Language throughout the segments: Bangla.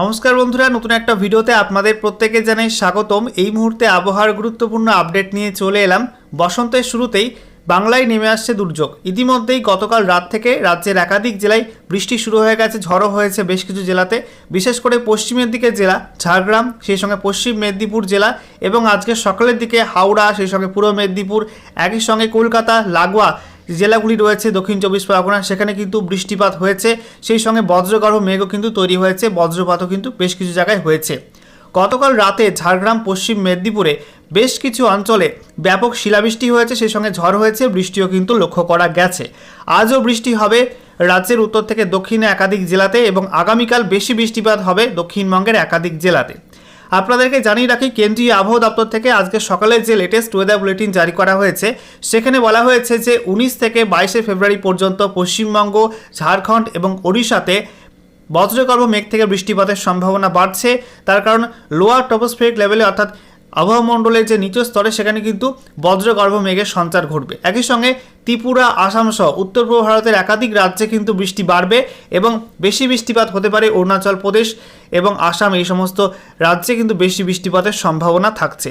নমস্কার বন্ধুরা, নতুন একটা ভিডিওতে আপনাদের প্রত্যেকে জানাই স্বাগতম। এই মুহূর্তে আবহাওয়ার গুরুত্বপূর্ণ আপডেট নিয়ে চলে এলাম। বসন্তের শুরুতেই বাংলায় নেমে আসছে দুর্যোগ। ইতিমধ্যেই গতকাল রাত থেকে রাজ্যের একাধিক জেলায় বৃষ্টি শুরু হয়ে গেছে ঝড়ো হয়েছে বেশ কিছু জেলাতে। বিশেষ করে পশ্চিমের দিকে জেলা, ঝাড়গ্রাম, সেই সঙ্গে পশ্চিম মেদিনীপুর জেলা এবং আজকে সকালের দিকে হাওড়া, সেই সঙ্গে পূর্ব মেদিনীপুর, একই সঙ্গে কলকাতা, লাগোয়া জেলাগুলি রয়েছে দক্ষিণ চব্বিশ পরগনা, সেখানে কিন্তু বৃষ্টিপাত হয়েছে। সেই সঙ্গে বজ্রগর্ভ মেঘও কিন্তু তৈরি হয়েছে। বজ্রপাতও কিন্তু বেশ কিছু জায়গায় হয়েছে। গতকাল রাতে ঝাড়গ্রাম, পশ্চিম মেদিনীপুরে বেশ কিছু অঞ্চলে ব্যাপক শিলাবৃষ্টি হয়েছে। সেই সঙ্গে ঝড় হয়েছে, বৃষ্টিও কিন্তু লক্ষ্য করা গেছে। আজও বৃষ্টি হবে রাজ্যের উত্তর থেকে দক্ষিণে একাধিক জেলাতে এবং আগামীকাল বেশি বৃষ্টিপাত হবে দক্ষিণবঙ্গের একাধিক জেলাতে। আপনাদেরকে জানিয়ে রাখি, কেন্দ্রীয় আবহাওয়া দপ্তর থেকে আজকে সকালে যে লেটেস্ট ওয়েদার বুলেটিন জারি করা হয়েছে, সেখানে বলা হয়েছে যে উনিশ থেকে বাইশে ফেব্রুয়ারি পর্যন্ত পশ্চিমবঙ্গ, ঝাড়খণ্ড এবং ওড়িশাতে বজ্রগর্ভ মেঘ থেকে বৃষ্টিপাতের সম্ভাবনা বাড়ছে। তার কারণ লোয়ার টপোস্ফেরিক লেভেলে অর্থাৎ আবহাওয়া মণ্ডলের যে নিচু স্তরে, সেখানে কিন্তু বজ্রগর্ভ মেঘের সঞ্চার ঘটবে। একই সঙ্গে ত্রিপুরা, আসাম সহ উত্তর পূর্ব ভারতের একাধিক রাজ্যে কিন্তু বৃষ্টি বাড়বে এবং বেশি বৃষ্টিপাত হতে পারে অরুণাচল প্রদেশ এবং আসাম। এই সমস্ত রাজ্যে কিন্তু বেশি বৃষ্টিপাতের সম্ভাবনা থাকছে।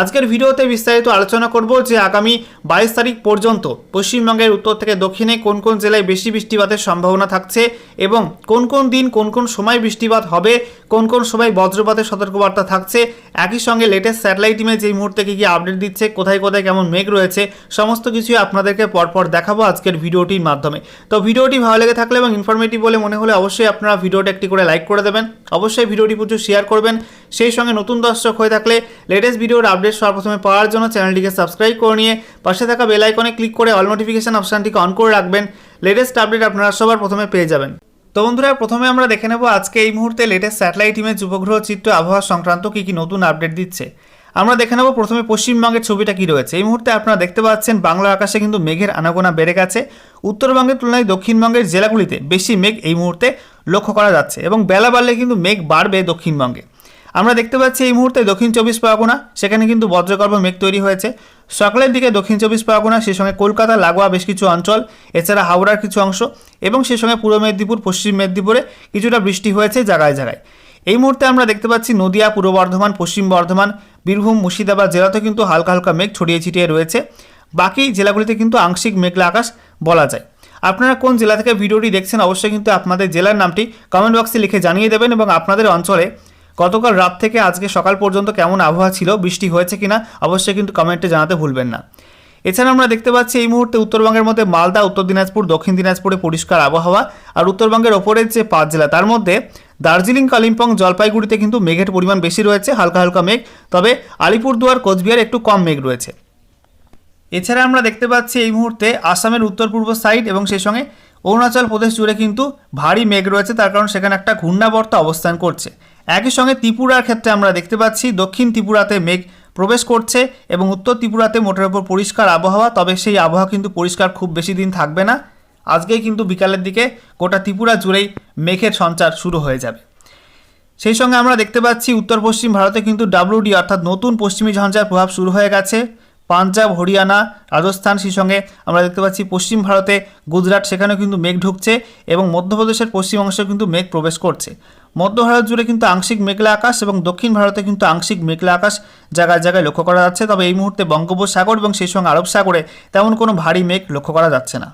আজকের ভিডিওতে বিস্তারিত আলোচনা করব যে আগামী বাইশ তারিখ পর্যন্ত পশ্চিমবঙ্গের উত্তর থেকে দক্ষিণে কোন কোন জেলায় বেশি বৃষ্টিপাতের সম্ভাবনা থাকছে এবং কোন কোন দিন কোন কোন সময় বৃষ্টিপাত হবে, কোন কোন সময় বজ্রপাতের সতর্কবার্তা থাকছে, একই সঙ্গে লেটেস্ট স্যাটেলাইট ইমেজ এই মুহূর্তে কী কী আপডেট দিচ্ছে, কোথায় কোথায় কেমন মেঘ রয়েছে, সমস্ত কিছুই আপনাদেরকে পরপর দেখাবো আজকের ভিডিওটির মাধ্যমে। তো ভিডিওটি ভালো লেগে থাকলে এবং ইনফরমেটিভ বলে মনে হলে অবশ্যই আপনারা ভিডিওটা একটি করে লাইক করে দেবেন, অবশ্যই ভিডিওটি প্রচুর শেয়ার করবেন। সেই সঙ্গে নতুন দর্শক হয়ে থাকলে লেটেস্ট ভিডিওর আপডেট সবার প্রথমে পাওয়ার জন্য চ্যানেলটিকে সাবস্ক্রাইব করে নিয়ে পাশে থাকা বেল আইকনে ক্লিক করে অল নোটিফিকেশন অপশানটিকে অন করে রাখবেন। লেটেস্ট আপডেট আপনারা সবার প্রথমে পেয়ে যাবেন। তো বন্ধুরা, প্রথমে আমরা দেখে নেব আজকে এই মুহূর্তে লেটেস্ট স্যাটেলাইট ইমেজ উপগ্রহ চিত্র আবহাওয়া সংক্রান্ত কী কী নতুন আপডেট দিচ্ছে। আমরা দেখে নেব প্রথমে পশ্চিমবঙ্গের ছবিটা কী রয়েছে। এই মুহূর্তে আপনারা দেখতে পাচ্ছেন বাংলা আকাশে কিন্তু মেঘের আনাগোনা বেড়ে গেছে। উত্তরবঙ্গের তুলনায় দক্ষিণবঙ্গের জেলাগুলিতে বেশি মেঘ এই মুহূর্তে লক্ষ্য করা যাচ্ছে এবং বেলা বাড়লে কিন্তু মেঘ বাড়বে দক্ষিণবঙ্গে। আমরা দেখতে পাচ্ছি এই মুহূর্তে দক্ষিণ চব্বিশ পরগনা, সেখানে কিন্তু বজ্রগর্ভ মেঘ তৈরি হয়েছে। সকালের দিকে দক্ষিণ চব্বিশ পরগনা সেই সঙ্গে কলকাতা, লাগোয়া বেশ কিছু অঞ্চল, এছাড়া হাওড়ার কিছু অংশ এবং সেই সঙ্গে পূর্ব মেদিনীপুর, পশ্চিম মেদিনীপুরে কিছুটা বৃষ্টি হয়েছে জায়গায় জায়গায়। এই মুহূর্তে আমরা দেখতে পাচ্ছি নদিয়া, পূর্ব বর্ধমান, পশ্চিম বর্ধমান, বীরভূম, মুর্শিদাবাদ জেলাতে কিন্তু হালকা হালকা মেঘ ছড়িয়ে ছিটিয়ে রয়েছে। বাকি জেলাগুলিতে কিন্তু আংশিক মেঘলা আকাশ বলা যায়। আপনারা কোন জেলা থেকে ভিডিওটি দেখছেন, অবশ্যই কিন্তু আপনাদের জেলার নামটি কমেন্ট বক্সে লিখে জানিয়ে দেবেন এবং আপনাদের অঞ্চলে গতকাল রাত থেকে আজকে সকাল পর্যন্ত কেমন আবহাওয়া ছিল, বৃষ্টি হয়েছে কিনা, অবশ্যই কিন্তু কমেন্টে জানাতে ভুলবেন না। এছাড়া আমরা দেখতে পাচ্ছি এই মুহূর্তে উত্তরবঙ্গের মধ্যে মালদা, উত্তর দিনাজপুর, দক্ষিণ দিনাজপুরে পরিষ্কার আবহাওয়া আর উত্তরবঙ্গের ওপরের যে পাঁচ জেলা, তার মধ্যে দার্জিলিং, কালিম্পং, জলপাইগুড়িতে কিন্তু মেঘের পরিমাণ বেশি রয়েছে, হালকা হালকা মেঘ, তবে আলিপুরদুয়ার, কোচবিহার একটু কম মেঘ রয়েছে। এছাড়া আমরা দেখতে পাচ্ছি এই মুহূর্তে আসামের উত্তর পূর্ব সাইড এবং সেই সঙ্গে অরুণাচল প্রদেশ জুড়ে কিন্তু ভারী মেঘ রয়েছে, তার কারণ সেখানে একটা ঘূর্ণাবর্ত অবস্থান করছে। একই সঙ্গে ত্রিপুরার ক্ষেত্রে আমরা দেখতে পাচ্ছি দক্ষিণ ত্রিপুরাতে মেঘ প্রবেশ করছে এবং উত্তর ত্রিপুরাতে মোটের ওপর পরিষ্কার আবহাওয়া, তবে সেই আবহাওয়া কিন্তু পরিষ্কার খুব বেশি দিন থাকবে না। আজকেই কিন্তু বিকালের দিকে গোটা ত্রিপুরা জুড়েই মেঘের সঞ্চার শুরু হয়ে যাবে। সেই সঙ্গে আমরা দেখতে পাচ্ছি উত্তর পশ্চিম ভারতে কিন্তু ডাব্লিউডি অর্থাৎ নতুন পশ্চিমী ঝঞ্ঝার প্রভাব শুরু হয়ে গেছে। পাঞ্জাব, হরিয়ানা, রাজস্থান, সেই সঙ্গে আমরা দেখতে পাচ্ছি পশ্চিম ভারতে, গুজরাট, সেখানেও কিন্তু মেঘ ঢুকছে এবং মধ্যপ্রদেশের পশ্চিম অংশেও কিন্তু মেঘ প্রবেশ করছে। মধ্য ভারত জুড়ে কিন্তু আংশিক মেঘলা আকাশ এবং দক্ষিণ ভারতে কিন্তু আংশিক মেঘলা আকাশ জায়গায় জায়গায় লক্ষ্য করা যাচ্ছে। তবে এই মুহূর্তে বঙ্গোপসাগর এবং সেই সঙ্গে আরব সাগরে তেমন কোনো ভারী মেঘ লক্ষ্য করা যাচ্ছে না।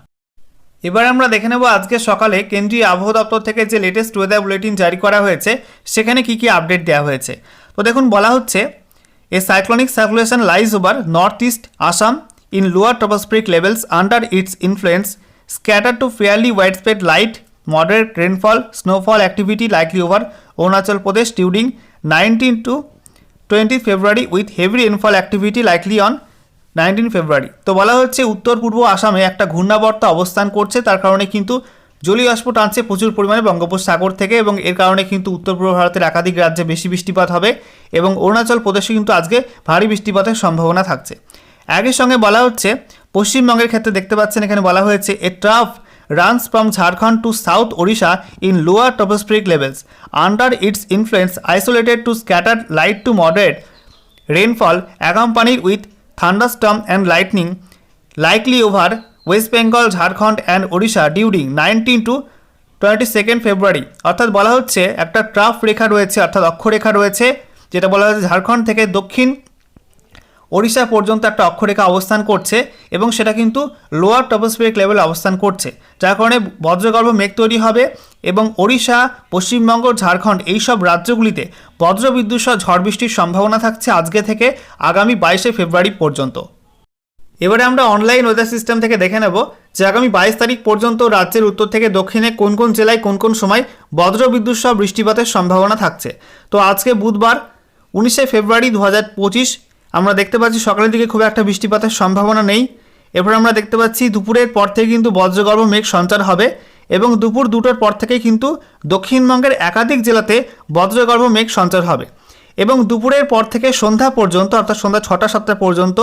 এবার আমরা দেখে নেব আজকে সকালে কেন্দ্রীয় আবহাওয়া দপ্তর থেকে যে লেটেস্ট ওয়েদার বুলেটিন জারি করা হয়েছে, সেখানে কি কি আপডেট দেওয়া হয়েছে। তো দেখুন, বলা হচ্ছে a cyclonic circulation lies over north east Assam in lower tropospheric levels under its influence scatter to fairly wide spread light moderate rainfall, snowfall activity likely over Arunachal Pradesh during 19 to 20 February with heavy rainfall activity likely on 19 February তো বলা হচ্ছে উত্তর, পূর্ব আসামে একটা ঘূর্ণাবর্ত অবস্থান করছে, তার কারণে কিন্তু জলীয় টানছে প্রচুর পরিমাণে বঙ্গোপসাগর থেকে এবং এর কারণে কিন্তু উত্তর, পূর্ব ভারতের একাধিক রাজ্যে বেশি বৃষ্টিপাত হবে এবং অরুণাচল প্রদেশে কিন্তু আজকে ভারী বৃষ্টিপাতের সম্ভাবনা থাকছে। একই সঙ্গে বলা হচ্ছে, পশ্চিমবঙ্গের ক্ষেত্রে দেখতে পাচ্ছেন এখানে বলা হয়েছে a trough runs from Jharkhand to South Odisha in lower tropospheric levels. Under its influence, isolated to scattered light to moderate rainfall accompanied with thunderstorm and lightning likely over West Bengal, Jharkhand and Odisha during 19 to twenty second February অর্থাৎ বলা হচ্ছে একটা ট্রাফ রেখা রয়েছে অর্থাৎ অক্ষরেখা রয়েছে যেটা বলা হচ্ছে ঝাড়খণ্ড থেকে দক্ষিণ ওড়িশা পর্যন্ত একটা অক্ষরেখা অবস্থান করছে এবং সেটা কিন্তু লোয়ার টপোস্ফিরিক লেভেলে অবস্থান করছে, যার কারণে বজ্রগর্ভ মেঘ তৈরি হবে এবং ওড়িশা, পশ্চিমবঙ্গ, ঝাড়খণ্ড এইসব রাজ্যগুলিতে বজ্রবিদ্যুৎ সহ ঝড় বৃষ্টির সম্ভাবনা থাকছে আজকে থেকে আগামী বাইশে ফেব্রুয়ারি পর্যন্ত। এবারে আমরা অনলাইন ওয়েদার সিস্টেম থেকে দেখে নেব যে আগামী বাইশ তারিখ পর্যন্ত রাজ্যের উত্তর থেকে দক্ষিণে কোন কোন জেলায় কোন কোন সময় বজ্রবিদ্যুৎ সহ বৃষ্টিপাতের সম্ভাবনা থাকছে। তো আজকে বুধবার, উনিশে ফেব্রুয়ারি দু হাজার পঁচিশ আমরা দেখতে পাচ্ছি সকালের দিকে খুব একটা বৃষ্টিপাতের সম্ভাবনা নেই। এরপর আমরা দেখতে পাচ্ছি দুপুরের পর থেকে কিন্তু বজ্রগর্ভ মেঘ সঞ্চার হবে এবং দুপুর দুটোর পর থেকে কিন্তু দক্ষিণবঙ্গের একাধিক জেলাতে বজ্রগর্ভ মেঘ সঞ্চার হবে। এবং দুপুরের পর থেকে সন্ধ্যা পর্যন্ত, অর্থাৎ সন্ধ্যা ছটা, সাতটা পর্যন্ত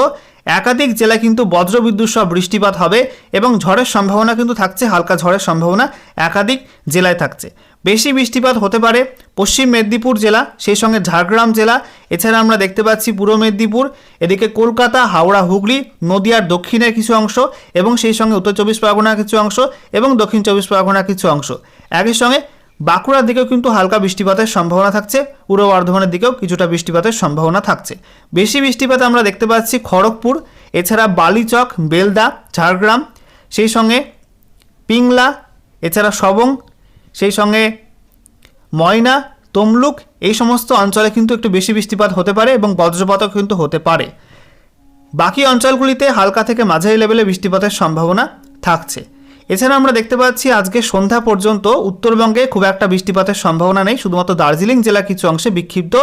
একাধিক জেলায় কিন্তু বজ্রবিদ্যুৎ সহ বৃষ্টিপাত হবে এবং ঝড়ের সম্ভাবনা কিন্তু থাকছে, হালকা ঝড়ের সম্ভাবনা একাধিক জেলায় থাকছে। বেশি বৃষ্টিপাত হতে পারে পশ্চিম মেদিনীপুর জেলা, সেই সঙ্গে ঝাড়গ্রাম জেলা, এছাড়া আমরা দেখতে পাচ্ছি পূর্ব মেদিনীপুর, এদিকে কলকাতা, হাওড়া, হুগলি, নদিয়ার দক্ষিণের কিছু অংশ এবং সেই সঙ্গে উত্তর চব্বিশ পরগনার কিছু অংশ এবং দক্ষিণ চব্বিশ পরগনার কিছু অংশ। একই সঙ্গে বাঁকুড়ার দিকেও কিন্তু হালকা বৃষ্টিপাতের সম্ভাবনা থাকছে। পূর্ব বর্ধমানের দিকেও কিছুটা বৃষ্টিপাতের সম্ভাবনা থাকছে। বেশি বৃষ্টিপাত আমরা দেখতে পাচ্ছি খড়গপুর, এছাড়া বালিচক, বেলদা, ঝাড়গ্রাম, সেই সঙ্গে পিংলা, এছাড়া সবং, সেই সঙ্গে ময়না, তমলুক, এই সমস্ত অঞ্চলে কিন্তু একটু বেশি বৃষ্টিপাত হতে পারে এবং বজ্রপাতও কিন্তু হতে পারে। বাকি অঞ্চলগুলিতে হালকা থেকে মাঝারি লেভেলে বৃষ্টিপাতের সম্ভাবনা থাকছে। এছাড়া আমরা দেখতে পাচ্ছি আজকে সন্ধ্যা পর্যন্ত উত্তরবঙ্গে খুব একটা বৃষ্টিপাতের সম্ভাবনা নেই। শুধুমাত্র দার্জিলিং জেলার কিছু অংশে বিক্ষিপ্ত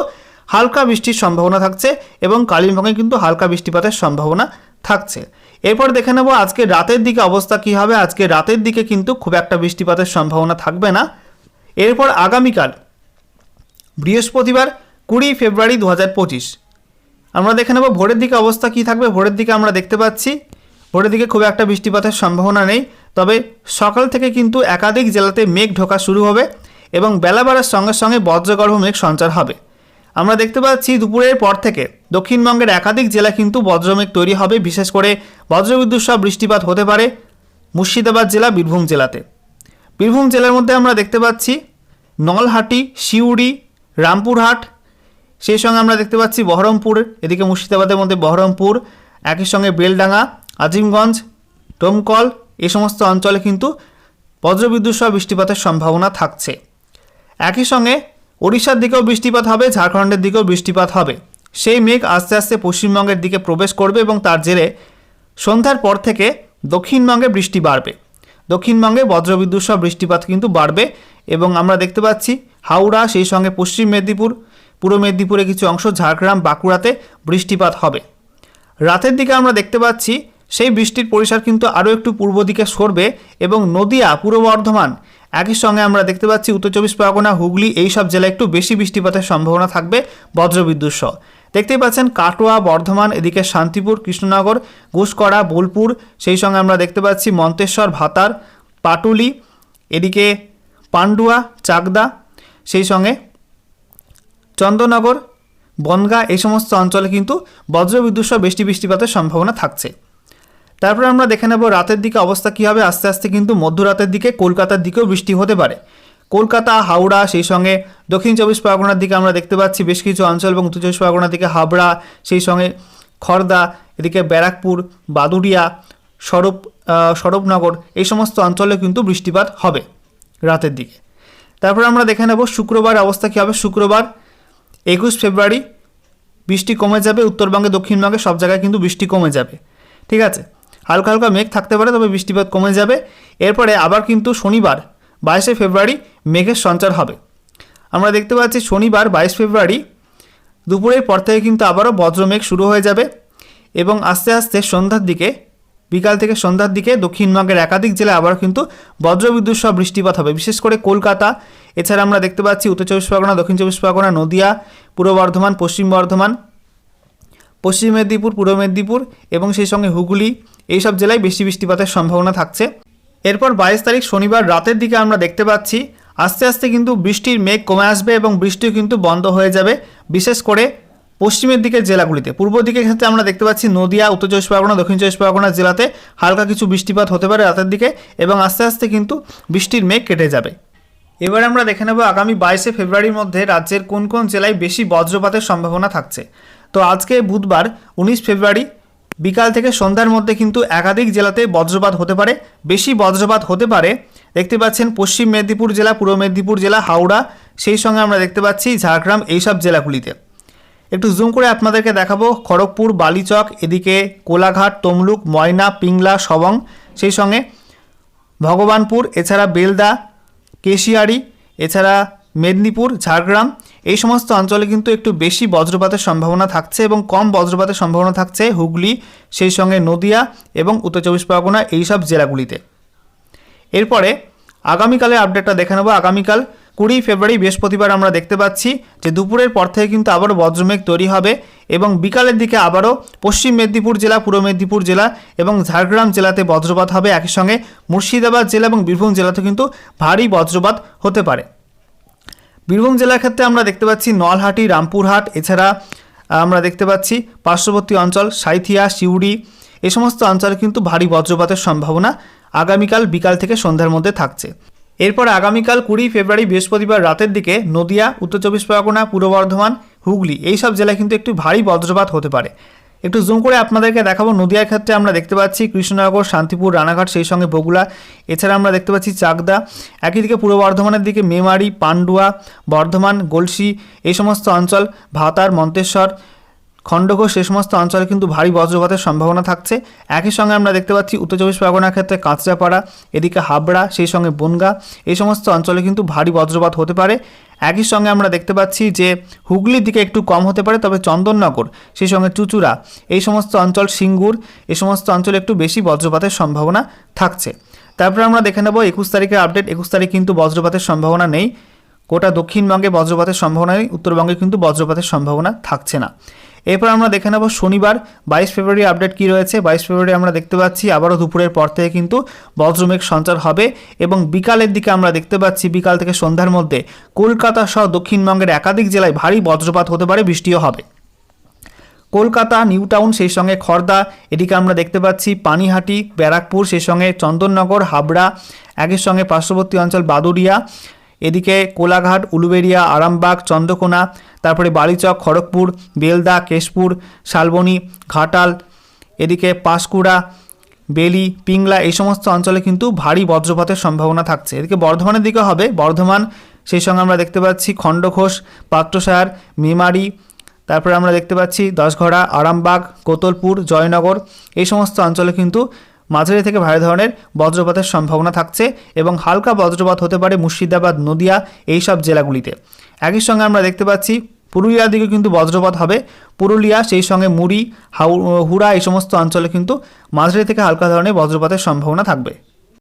হালকা বৃষ্টির সম্ভাবনা থাকছে এবং কালিম্পংয়ে কিন্তু হালকা বৃষ্টিপাতের সম্ভাবনা থাকছে। এরপর দেখে নেব আজকে রাতের দিকে অবস্থা কী হবে। আজকে রাতের দিকে কিন্তু খুব একটা বৃষ্টিপাতের সম্ভাবনা থাকবে না। এরপর আগামীকাল, বৃহস্পতিবার কুড়ি ফেব্রুয়ারি দু হাজার পঁচিশ। আমরা দেখে নেব ভোরের দিকে অবস্থা কী থাকবে। ভোরের দিকে আমরা দেখতে পাচ্ছি ভোরের দিকে খুব একটা বৃষ্টিপাতের সম্ভাবনা নেই, তবে সকাল থেকে কিন্তু একাধিক জেলাতে মেঘ ঢোকা শুরু হবে এবং বেলা বাড়ার সঙ্গে সঙ্গে বজ্রগর্ভ মেঘ সঞ্চার হবে। আমরা দেখতে পাচ্ছি দুপুরের পর থেকে দক্ষিণবঙ্গের একাধিক জেলা কিন্তু বজ্রমেঘ তৈরি হবে, বিশেষ করে বজ্রবিদ্যুৎ সহ বৃষ্টিপাত হতে পারে মুর্শিদাবাদ জেলা, বীরভূম জেলাতে। বীরভূম জেলার মধ্যে আমরা দেখতে পাচ্ছি নলহাটি, সিউড়ি, রামপুরহাট, সেই সঙ্গে আমরা দেখতে পাচ্ছি বহরমপুর, এদিকে মুর্শিদাবাদের মধ্যে বহরমপুর, একই সঙ্গে বেলডাঙ্গা আজিমগঞ্জ, ডোমকল, এ সমস্ত অঞ্চলে কিন্তু বজ্রবিদ্যুৎ সহ বৃষ্টিপাতের সম্ভাবনা থাকছে। একই সঙ্গে ওড়িশার দিকেও বৃষ্টিপাত হবে, ঝাড়খণ্ডের দিকেও বৃষ্টিপাত হবে। সেই মেঘ আস্তে আস্তে পশ্চিমবঙ্গের দিকে প্রবেশ করবে এবং তার জেরে সন্ধ্যার পর থেকে দক্ষিণবঙ্গে বৃষ্টি বাড়বে। দক্ষিণবঙ্গে বজ্রবিদ্যুৎ সহ বৃষ্টিপাত কিন্তু বাড়বে এবং আমরা দেখতে পাচ্ছি হাওড়া, সেই সঙ্গে পশ্চিম মেদিনীপুর, পূর্ব মেদিনীপুরে কিছু অংশ, ঝাড়গ্রাম, বাঁকুড়াতে বৃষ্টিপাত হবে। রাতের দিকে আমরা দেখতে পাচ্ছি সেই বৃষ্টির পরিসর কিন্তু আরও একটু পূর্ব দিকে সরবে এবং নদিয়া, পূর্ব বর্ধমান, একই সঙ্গে আমরা দেখতে পাচ্ছি উত্তর চব্বিশ পরগনা, হুগলি এই সব জেলায় একটু বেশি বৃষ্টিপাতের সম্ভাবনা থাকবে বজ্রবিদ্যুৎ সহ। দেখতেই পাচ্ছেন কাটোয়া, বর্ধমান, এদিকে শান্তিপুর, কৃষ্ণনগর, ঘুষকড়া, বোলপুর, সেই সঙ্গে আমরা দেখতে পাচ্ছি মন্তেশ্বর, ভাতার, পাটুলি, এদিকে পান্ডুয়া, চাকদা, সেই সঙ্গে চন্দননগর, বনগা, এই সমস্ত অঞ্চলে কিন্তু বজ্রবিদ্যুৎ সহ বৃষ্টি বৃষ্টিপাতের সম্ভাবনা থাকছে। তারপরে আমরা দেখে নেব রাতের দিকে অবস্থা কী হবে। আস্তে আস্তে কিন্তু মধ্যরাতের দিকে কলকাতার দিকেও বৃষ্টি হতে পারে। কলকাতা, হাওড়া, সেই সঙ্গে দক্ষিণ চব্বিশ পরগনার দিকে আমরা দেখতে পাচ্ছি বেশ কিছু অঞ্চল এবং উত্তর চব্বিশ পরগনার দিকে হাবড়া, সেই সঙ্গে খড়দা এদিকে ব্যারাকপুর, বাদুড়িয়া, সরব সরবনগর, এই সমস্ত অঞ্চলে কিন্তু বৃষ্টিপাত হবে রাতের দিকে। তারপরে আমরা দেখে নেব শুক্রবার অবস্থা কী হবে। শুক্রবার একুশ ফেব্রুয়ারি বৃষ্টি কমে যাবে। উত্তরবঙ্গে, দক্ষিণবঙ্গে সব জায়গায় কিন্তু বৃষ্টি কমে যাবে। ঠিক আছে? হালকা হালকা মেঘ থাকতে পারে, তবে বৃষ্টিপাত কমে যাবে। এরপরে আবার কিন্তু শনিবার, বাইশে ফেব্রুয়ারি মেঘের সঞ্চার হবে। আমরা দেখতে পাচ্ছি শনিবার, বাইশ ফেব্রুয়ারি দুপুরের পর থেকে কিন্তু আবারও বজ্রমেঘ শুরু হয়ে যাবে এবং আস্তে আস্তে সন্ধ্যার দিকে, বিকাল থেকে সন্ধ্যার দিকে দক্ষিণবঙ্গের একাধিক জেলায় আবার কিন্তু বজ্রবিদ্যুৎ সহ বৃষ্টিপাত হবে। বিশেষ করে কলকাতা, এছাড়া আমরা দেখতে পাচ্ছি উত্তর চব্বিশ পরগনা, দক্ষিণ চব্বিশ পরগনা, নদিয়া, পূর্ব বর্ধমান, পশ্চিম বর্ধমান, পশ্চিম মেদিনীপুর, পূর্ব মেদিনীপুর এবং সেই সঙ্গে হুগলি এইসব জেলায় বেশি বৃষ্টিপাতের সম্ভাবনা থাকছে। এরপর বাইশ তারিখ শনিবার রাতের দিকে আমরা দেখতে পাচ্ছি, আস্তে আস্তে কিন্তু বৃষ্টির মেঘ কমে আসবে এবং বৃষ্টিও কিন্তু বন্ধ হয়ে যাবে, বিশেষ করে পশ্চিমের দিকের জেলাগুলিতে। পূর্ব দিকের ক্ষেত্রে আমরা দেখতে পাচ্ছি নদিয়া, উত্তর চব্বিশ পরগনা, দক্ষিণ চব্বিশ পরগনা জেলাতে হালকা কিছু বৃষ্টিপাত হতে পারে রাতের দিকে এবং আস্তে আস্তে কিন্তু বৃষ্টির মেঘ কেটে যাবে। এবার আমরা দেখে নেব আগামী বাইশে ফেব্রুয়ারির মধ্যে রাজ্যের কোন কোন জেলায় বেশি বজ্রপাতের সম্ভাবনা থাকছে। তো আজকে বুধবার, উনিশ ফেব্রুয়ারি বিকাল থেকে সন্ধ্যার মধ্যে কিন্তু একাধিক জেলাতে বজ্রপাত হতে পারে। বেশি বজ্রপাত হতে পারে, দেখতে পাচ্ছেন পশ্চিম মেদিনীপুর জেলা, পূর্ব মেদিনীপুর জেলা, হাওড়া, সেই সঙ্গে আমরা দেখতে পাচ্ছি ঝাড়গ্রাম, এইসব জেলাগুলিতে। একটু জুম করে আপনাদেরকে দেখাবো খড়গপুর, বালিচক, এদিকে কোলাঘাট, তমলুক, ময়না, পিংলা, সবং, সেই সঙ্গে ভগবানপুর, এছাড়া বেলদা, কেশিয়ারি, এছাড়া মেদিনীপুর, ঝাড়গ্রাম এই সমস্ত অঞ্চলে কিন্তু একটু বেশি বজ্রপাতের সম্ভাবনা থাকছে এবং কম বজ্রপাতের সম্ভাবনা থাকছে হুগলি, সেই সঙ্গে নদিয়া এবং উত্তর চব্বিশ পরগনা এইসব জেলাগুলিতে। এরপরে আগামীকালের আপডেটটা দেখে নেব। আগামীকাল কুড়ি ফেব্রুয়ারি বৃহস্পতিবার আমরা দেখতে পাচ্ছি যে দুপুরের পর থেকে কিন্তু আবারও বজ্রমেঘ তৈরি হবে এবং বিকালের দিকে আবারও পশ্চিম মেদিনীপুর জেলা, পূর্ব মেদিনীপুর জেলা এবং ঝাড়গ্রাম জেলাতে বজ্রপাত হবে। একই সঙ্গে মুর্শিদাবাদ জেলা এবং বীরভূম জেলাতে কিন্তু ভারী বজ্রপাত হতে পারে। বীরভূম জেলার ক্ষেত্রে আমরা দেখতে পাচ্ছি নলহাটি, রামপুরহাট, এছাড়া আমরা দেখতে পাচ্ছি পার্শ্ববর্তী অঞ্চল সাইথিয়া, সিউড়ি, এ সমস্ত অঞ্চলে কিন্তু ভারী বজ্রপাতের সম্ভাবনা আগামীকাল বিকাল থেকে সন্ধ্যার মধ্যে থাকছে। এরপর আগামীকাল কুড়ি ফেব্রুয়ারি বৃহস্পতিবার রাতের দিকে নদিয়া, উত্তর চব্বিশ পরগনা, পূর্ব বর্ধমান, হুগলি এই সব জেলায় কিন্তু একটু ভারী বজ্রপাত হতে পারে। একটু জুম করে আপনাদেরকে দেখাবো। নদিয়ার ক্ষেত্রে আমরা দেখতে পাচ্ছি কৃষ্ণনগর, শান্তিপুর, রানাঘাট, সেই সঙ্গে বগুড়া। এছাড়া আমরা দেখতে পাচ্ছি চাকদা। একই দিকে পূর্ব বর্ধমানের দিকে মেমারি, পান্ডুয়া, বর্ধমান, গলসি, এই সমস্ত অঞ্চল, ভাতার, মন্তেশ্বর খণ্ডঘোষ সে সমস্ত অঞ্চলে কিন্তু ভারী বজ্রপাতের সম্ভাবনা থাকছে। একই সঙ্গে আমরা দেখতে পাচ্ছি উত্তর চব্বিশ পরগনার ক্ষেত্রে কাঁচরাপাড়া, এদিকে হাবড়া, সেই সঙ্গে বনগা, এই সমস্ত অঞ্চলে কিন্তু ভারী বজ্রপাত হতে পারে। একই সঙ্গে আমরা দেখতে পাচ্ছি যে হুগলির দিকে একটু কম হতে পারে, তবে চন্দননগর, সেই সঙ্গে চুচুড়া, এই সমস্ত অঞ্চল সিঙ্গুর, এই সমস্ত অঞ্চলে একটু বেশি বজ্রপাতের সম্ভাবনা থাকছে। তারপরে আমরা দেখে নেব একুশ তারিখের আপডেট। একুশ তারিখ কিন্তু বজ্রপাতের সম্ভাবনা নেই। গোটা দক্ষিণবঙ্গে বজ্রপাতের সম্ভাবনা নেই, উত্তরবঙ্গে কিন্তু বজ্রপাতের সম্ভাবনা থাকছে না। এরপর আমরা দেখে নেব শনিবার, বাইশ ফেব্রুয়ারি আপডেট কী রয়েছে। বাইশ ফেব্রুয়ারি আমরা দেখতে পাচ্ছি আবারও দুপুরের পর থেকে কিন্তু বজ্রমেঘ সঞ্চার হবে এবং বিকালের দিকে আমরা দেখতে পাচ্ছি বিকাল থেকে সন্ধ্যার মধ্যে কলকাতা সহ দক্ষিণবঙ্গের একাধিক জেলায় ভারী বজ্রপাত হতে পারে, বৃষ্টিও হবে। কলকাতা নিউ টাউন সেই সঙ্গে খর্দা, এদিকে আমরা দেখতে পাচ্ছি পানিহাটি, ব্যারাকপুর, সেই সঙ্গে চন্দননগর, হাবড়া, একই সঙ্গে পার্শ্ববর্তী অঞ্চল বাদুরিয়া এদিকে কোলাঘাট, উলুবেড়িয়া, আরামবাগ, চন্দ্রকোনা, তারপরে বালিচক, খড়গপুর, বেলদা, কেশপুর, শালবনী, ঘাটাল, এদিকে পাঁশকুড়া, বেলি, পিংলা এই সমস্ত অঞ্চলে কিন্তু ভারী বজ্রপাতের সম্ভাবনা থাকছে। এদিকে বর্ধমানের দিকে হবে। বর্ধমান, সেই সঙ্গে আমরা দেখতে পাচ্ছি খণ্ডঘোষ, পাত্রসার, মেমারি, তারপরে আমরা দেখতে পাচ্ছি দশঘড়া, আরামবাগ, কোতলপুর, জয়নগর এই সমস্ত অঞ্চলে কিন্তু মাঝারি থেকে ভারী ধরনের বজ্রপাতের সম্ভাবনা থাকছে এবং হালকা বজ্রপাত হতে পারে মুর্শিদাবাদ, নদিয়া এই সব জেলাগুলিতে। একই সঙ্গে আমরা দেখতে পাচ্ছি পুরুলিয়ার দিকে কিন্তু বজ্রপাত হবে। পুরুলিয়া, সেই সঙ্গে মুড়ি, হাউ, হুড়া এই সমস্ত অঞ্চলে কিন্তু মাঝারি থেকে হালকা ধরনের বজ্রপাতের সম্ভাবনা থাকবে।